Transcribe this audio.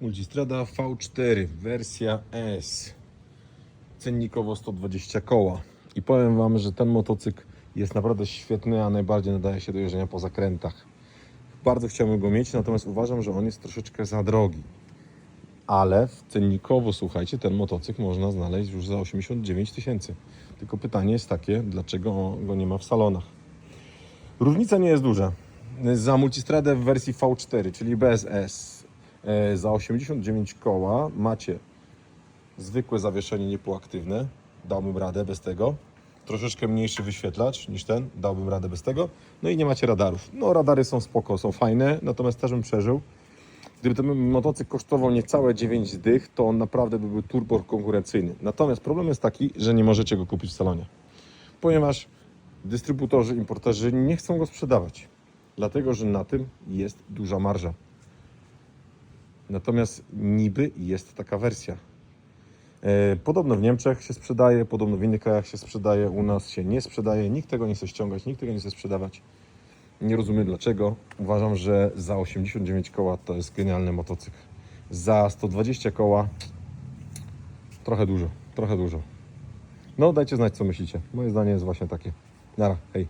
Multistrada V4, wersja S. Cennikowo 120 koła. I powiem Wam, że ten motocykl jest naprawdę świetny, a najbardziej nadaje się do jeżdżenia po zakrętach. Bardzo chciałbym go mieć, natomiast uważam, że on jest troszeczkę za drogi. Ale cennikowo, słuchajcie, ten motocykl można znaleźć już za 89 tysięcy. Tylko pytanie jest takie, dlaczego go nie ma w salonach. Różnica nie jest duża. Za multistradę w wersji V4, czyli BSS, e, za 89 koła macie zwykłe zawieszenie niepoaktywne. Dałbym radę bez tego. Troszeczkę mniejszy wyświetlacz niż ten. Dałbym radę bez tego. No i nie macie radarów. No radary są spoko, są fajne, natomiast też bym przeżył. Gdyby ten motocykl kosztował niecałe 9 dych, to on naprawdę by był turbo konkurencyjny. Natomiast problem jest taki, że nie możecie go kupić w salonie. Ponieważ dystrybutorzy, importerzy nie chcą go sprzedawać. Dlatego, że na tym jest duża marża. Natomiast niby jest taka wersja. E, Podobno w Niemczech się sprzedaje, podobno w innych krajach się sprzedaje, u nas się nie sprzedaje, nikt tego nie chce ściągać, nikt tego nie chce sprzedawać. Nie rozumiem dlaczego. Uważam, że za 89 koła to jest genialny motocykl. Za 120 koła trochę dużo, trochę dużo. No dajcie znać co myślicie. Moje zdanie jest właśnie takie. Nara, hej.